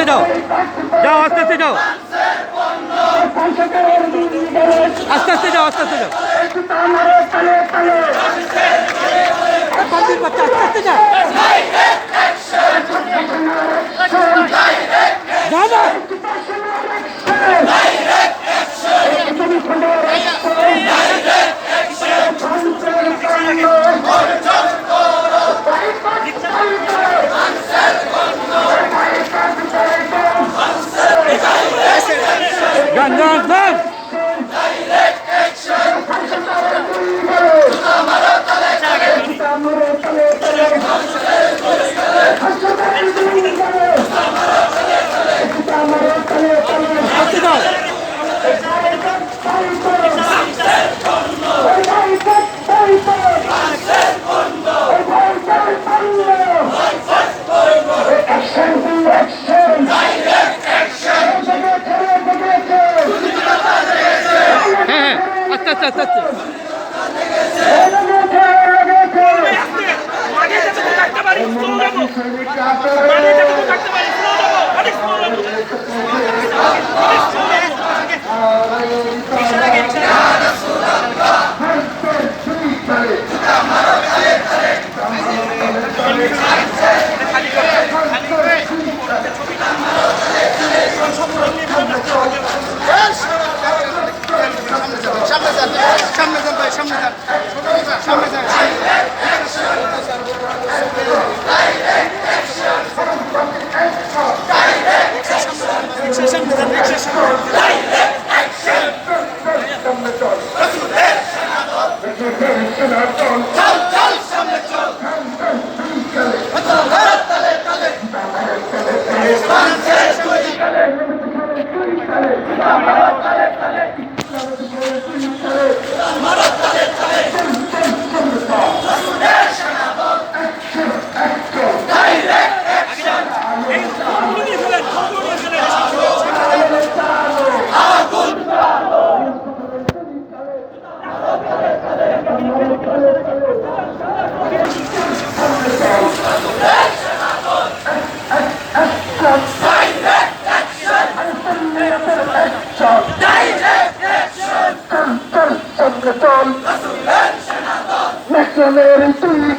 আস্তে যাও যাও আস্তে আস্তে যাও আস্তে আস্তে যাও আস্তে আস্তে যাও আস্তে আস্তে যাও আচ্ছা আচ্ছা আচ্ছা Mara election. They election. Come, come, come, come. The election, I thought. Next election, I thought.